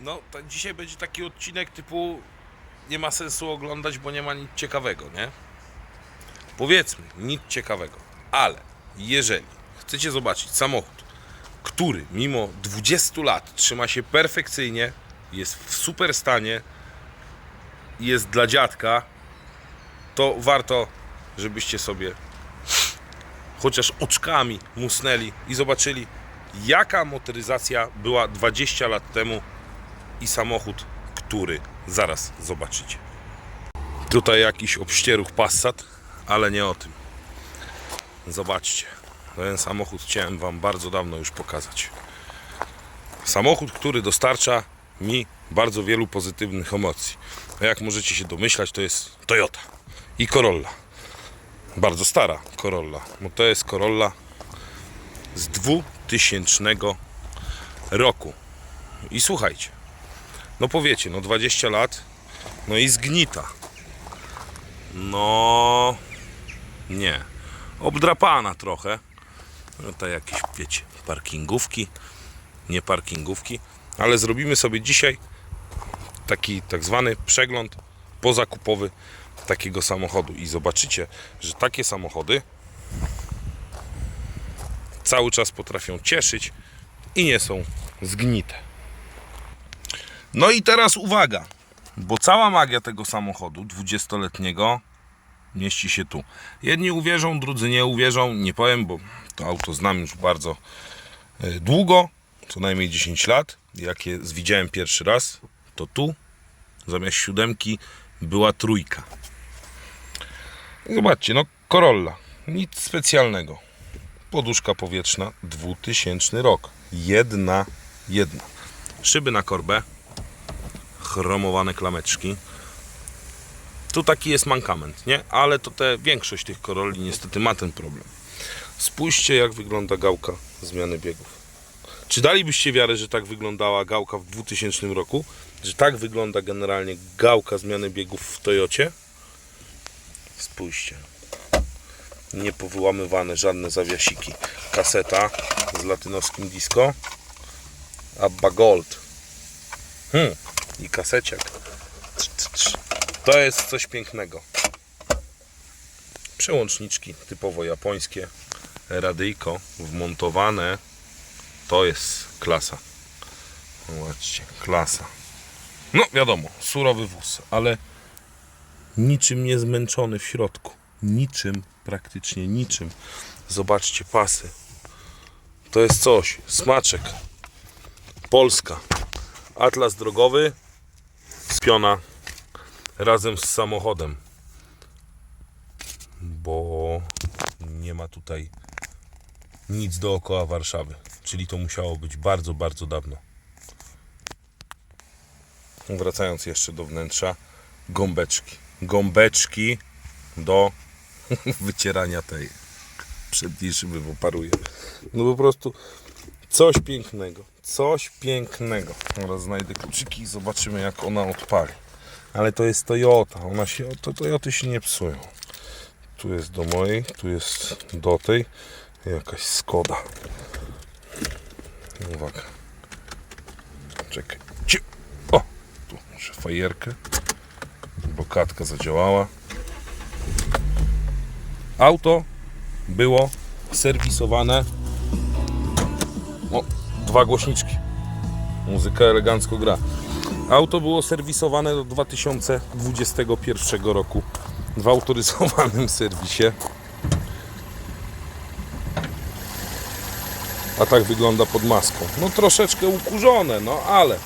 No, to dzisiaj będzie taki odcinek typu nie ma sensu oglądać, bo nie ma nic ciekawego, nie? Powiedzmy, nic ciekawego. Ale jeżeli chcecie zobaczyć samochód, który mimo 20 lat trzyma się perfekcyjnie, jest w super stanie, jest dla dziadka, to warto, żebyście sobie chociaż oczkami musnęli i zobaczyli, jaka motoryzacja była 20 lat temu i samochód, który zaraz zobaczycie. Tutaj jakiś obścieruch Passat, ale nie o tym. Zobaczcie. Ten samochód chciałem Wam bardzo dawno już pokazać. Samochód, który dostarcza mi bardzo wielu pozytywnych emocji. A jak możecie się domyślać, to jest Toyota i Corolla. Bardzo stara Corolla, bo to jest Corolla z 2000 roku. I słuchajcie, no powiecie, no 20 lat, no i zgnita. No nie. Obdrapana trochę. No to jakieś, wiecie, parkingówki, nie parkingówki, ale zrobimy sobie dzisiaj taki tak zwany przegląd pozakupowy takiego samochodu i zobaczycie, że takie samochody cały czas potrafią cieszyć i nie są zgnite. No i teraz uwaga, bo cała magia tego samochodu 20-letniego mieści się tu. Jedni uwierzą, drudzy nie uwierzą, nie powiem, bo to auto znam już bardzo e, długo, co najmniej 10 lat. Jak je widziałem pierwszy raz, to tu zamiast siódemki była trójka. Zobaczcie, no Corolla, nic specjalnego. Poduszka powietrzna, 2000 rok. Jedna, jedna. Szyby na korbę, chromowane klameczki. Tu taki jest mankament, nie? Ale to te większość tych Corolli niestety ma ten problem. Spójrzcie jak wygląda gałka zmiany biegów. Czy dalibyście wiarę, że tak wyglądała gałka w 2000 roku? Że tak wygląda generalnie gałka zmiany biegów w Toyocie? Spójrzcie. Niepowyłamywane żadne zawiasiki. Kaseta z latynoskim disco. Abba Gold. Hmm. I kaseciak. To jest coś pięknego. Przełączniczki typowo japońskie. Radyjko wmontowane. To jest klasa. Zobaczcie, klasa. No wiadomo, surowy wóz, ale niczym nie zmęczony w środku. Niczym, praktycznie niczym. Zobaczcie pasy. To jest coś, smaczek. Polska. Atlas drogowy, spiona razem z samochodem. Bo nie ma tutaj nic dookoła Warszawy. Czyli to musiało być bardzo, bardzo dawno. Wracając jeszcze do wnętrza, gąbeczki. Gąbeczki do wycierania tej przedniej szyby, bo paruje. No po prostu coś pięknego. Coś pięknego. Teraz znajdę kluczyki i zobaczymy jak ona odpali. Ale to jest Toyota. Ona się, to Toyoty się nie psują. Tu jest do mojej, tu jest do tej. Jakaś Skoda. Uwaga. Czekaj. O! Tu muszę fajerkę. Blokadka zadziałała. Auto było serwisowane. Dwa głośniczki. Muzyka elegancko gra. Auto było serwisowane do 2021 roku w autoryzowanym serwisie. A tak wygląda pod maską. No troszeczkę ukurzone, no ale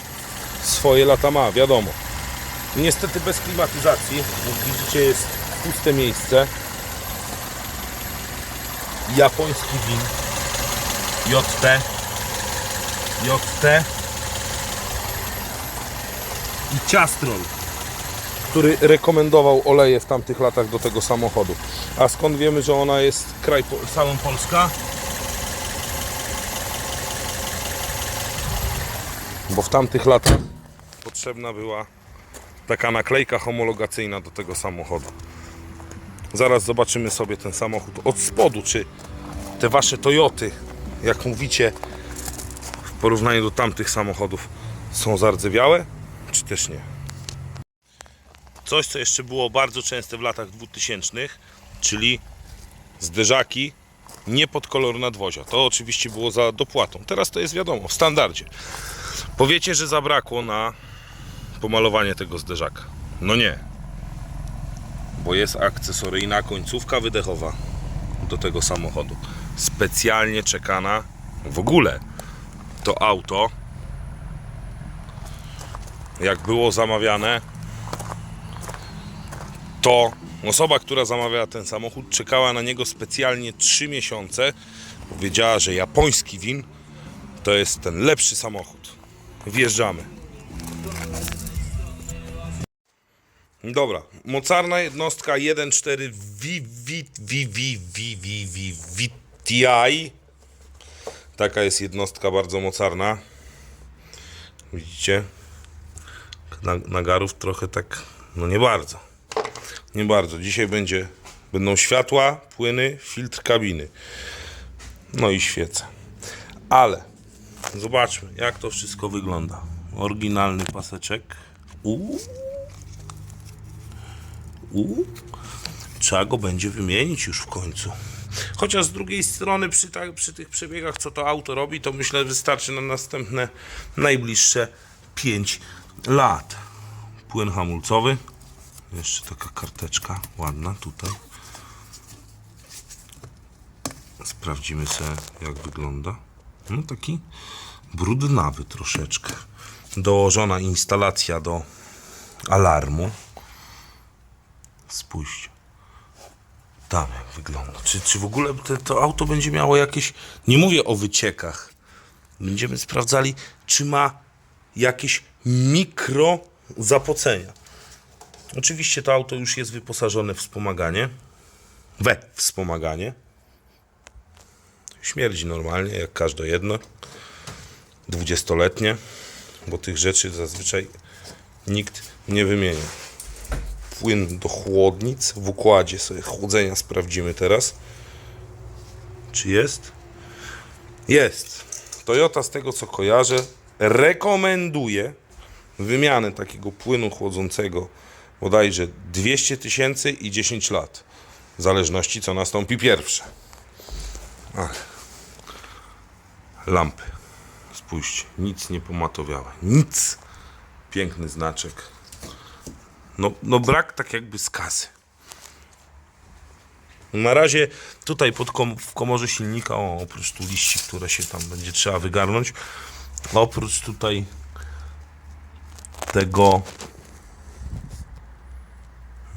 swoje lata ma, wiadomo. Niestety bez klimatyzacji. Jak widzicie jest puste miejsce. Japoński win. JT. JT. I Ciastrol, który rekomendował oleje w tamtych latach do tego samochodu. A skąd wiemy, że ona jest kraj całą Polska? Bo w tamtych latach potrzebna była taka naklejka homologacyjna do tego samochodu. Zaraz zobaczymy sobie ten samochód od spodu, czy te wasze Toyoty, jak mówicie, w porównaniu do tamtych samochodów są zardzewiałe, czy też nie. Coś, co jeszcze było bardzo częste w latach 2000, czyli zderzaki nie pod kolor nadwozia. To oczywiście było za dopłatą. Teraz to jest wiadomo, w standardzie. Powiecie, że zabrakło na pomalowanie tego zderzaka. No nie. Bo jest akcesoryjna końcówka wydechowa do tego samochodu. Specjalnie czekana. W ogóle to auto, jak było zamawiane, to osoba, która zamawiała ten samochód, czekała na niego specjalnie 3 miesiące. Powiedziała, że japoński win to jest ten lepszy samochód. Wjeżdżamy. Dobra, mocarna jednostka 1.4 VTI. Taka jest jednostka bardzo mocarna. Widzicie? Na- Nagarów trochę tak, no nie bardzo. Nie bardzo. Dzisiaj będzie, będą światła, płyny, filtr kabiny. No i świece. Ale zobaczmy, jak to wszystko wygląda. Oryginalny paseczek. Uuu. Uuu. Trzeba go będzie wymienić już w końcu. Chociaż z drugiej strony przy, ta, przy tych przebiegach, co to auto robi, to myślę wystarczy na następne, najbliższe 5 lat. Płyn hamulcowy. Jeszcze taka karteczka ładna tutaj. Sprawdzimy sobie jak wygląda. No taki brudnawy troszeczkę. Dołożona instalacja do alarmu. Spójrzcie. Tam jak wygląda. Czy, czy w ogóle te, to auto będzie miało jakieś. Nie mówię o wyciekach. Będziemy sprawdzali, czy ma jakieś mikro zapocenia. Oczywiście to auto już jest wyposażone w wspomaganie. We wspomaganie. Śmierdzi normalnie, jak każde jedno. Dwudziestoletnie, bo tych rzeczy zazwyczaj nikt nie wymienia. Płyn do chłodnic w układzie sobie chłodzenia sprawdzimy teraz. Czy jest? Jest. Toyota z tego co kojarzę rekomenduje wymianę takiego płynu chłodzącego bodajże 200 tysięcy i 10 lat. W zależności co nastąpi pierwsze. Ach. Lampy. Spójrzcie, nic nie pomatowiałe. Nic. Piękny znaczek. No, no brak tak jakby skazy. Na razie tutaj pod kom w komorze silnika, o, oprócz tu liści, które się tam będzie trzeba wygarnąć, oprócz tutaj tego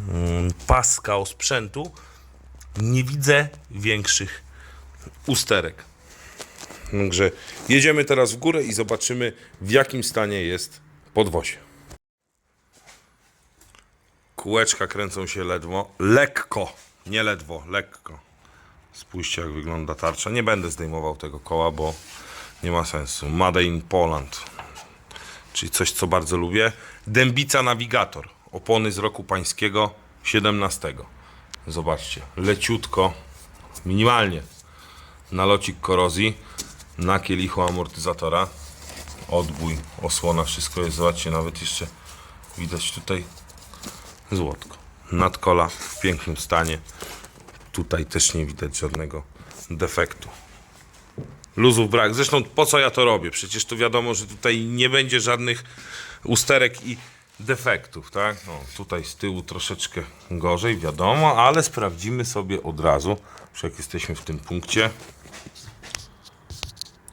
mm, paska osprzętu, nie widzę większych usterek. Także jedziemy teraz w górę i zobaczymy w jakim stanie jest podwozie. Kółeczka kręcą się ledwo, lekko, nie ledwo, lekko. Spójrzcie jak wygląda tarcza. Nie będę zdejmował tego koła, bo nie ma sensu. Made in Poland, czyli coś co bardzo lubię. Dębica Navigator, opony z roku pańskiego 17. Zobaczcie, leciutko, minimalnie nalocik korozji na kielichu amortyzatora. Odbój, osłona, wszystko jest. Zobaczcie, nawet jeszcze widać tutaj złotko. Nadkola w pięknym stanie. Tutaj też nie widać żadnego defektu. Luzów brak. Zresztą po co ja to robię? Przecież to wiadomo, że tutaj nie będzie żadnych usterek i defektów, tak? No, tutaj z tyłu troszeczkę gorzej, wiadomo, ale sprawdzimy sobie od razu, już jak jesteśmy w tym punkcie.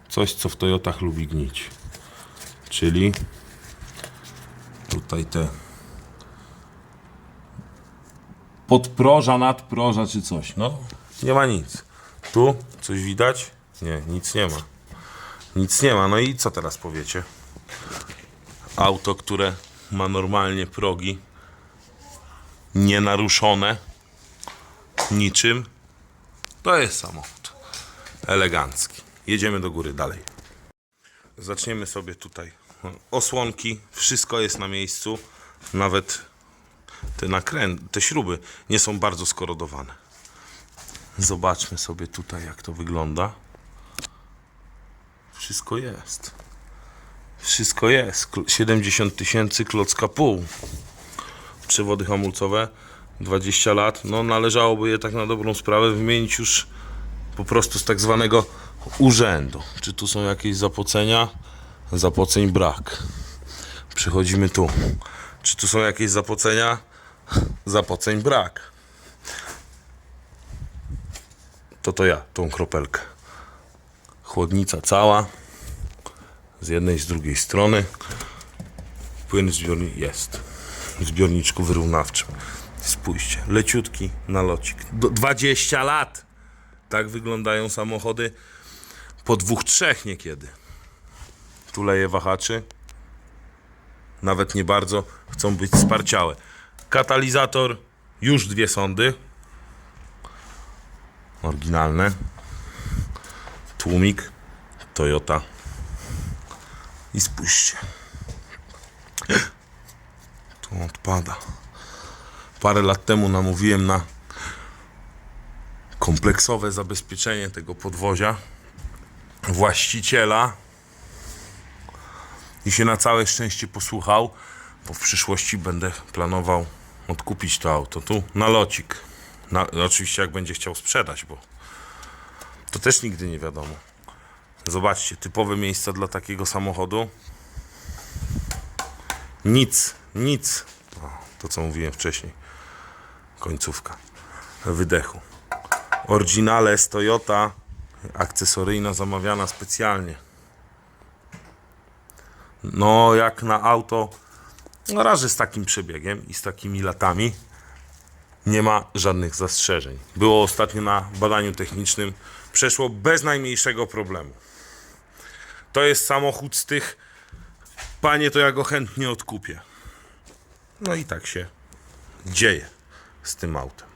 Coś, co w Toyotach lubi gnić. Czyli tutaj te podproża, nadproża czy coś. No, nie ma nic. Tu coś widać? Nie, nic nie ma. Nic nie ma. No i co teraz powiecie? Auto, które ma normalnie progi nienaruszone niczym, to jest samochód elegancki. Jedziemy do góry dalej. Zaczniemy sobie tutaj. Osłonki, wszystko jest na miejscu. Nawet te nakręt, te śruby nie są bardzo skorodowane. Zobaczmy sobie tutaj, jak to wygląda. Wszystko jest. Wszystko jest. Kl- 70 tysięcy klocka pół. Przewody hamulcowe 20 lat. No należałoby je tak na dobrą sprawę wymienić już po prostu z tak zwanego urzędu. Czy tu są jakieś zapocenia? Zapoceń brak. Przechodzimy tu. Czy tu są jakieś zapocenia? Zapoceń brak. To to ja, tą kropelkę. Chłodnica cała. Z jednej, z drugiej strony. Płyn zbiornik jest. W zbiorniczku wyrównawczym. Spójrzcie, leciutki nalocik. Do 20 lat! Tak wyglądają samochody po dwóch, trzech niekiedy. Tu leje wahaczy. Nawet nie bardzo chcą być sparciałe. Katalizator, już dwie sondy. Oryginalne. Tłumik Toyota. I spójrzcie. Tu odpada. Parę lat temu namówiłem na kompleksowe zabezpieczenie tego podwozia właściciela i się na całe szczęście posłuchał, bo w przyszłości będę planował odkupić to auto tu na locik. Na, oczywiście jak będzie chciał sprzedać, bo to też nigdy nie wiadomo. Zobaczcie, typowe miejsca dla takiego samochodu. Nic, nic. O, to co mówiłem wcześniej. Końcówka wydechu. Oryginale z Toyota, akcesoryjna, zamawiana specjalnie. No, jak na auto, no razy z takim przebiegiem i z takimi latami, nie ma żadnych zastrzeżeń. Było ostatnio na badaniu technicznym, przeszło bez najmniejszego problemu. To jest samochód z tych, panie, to ja go chętnie odkupię. No i tak się dzieje z tym autem.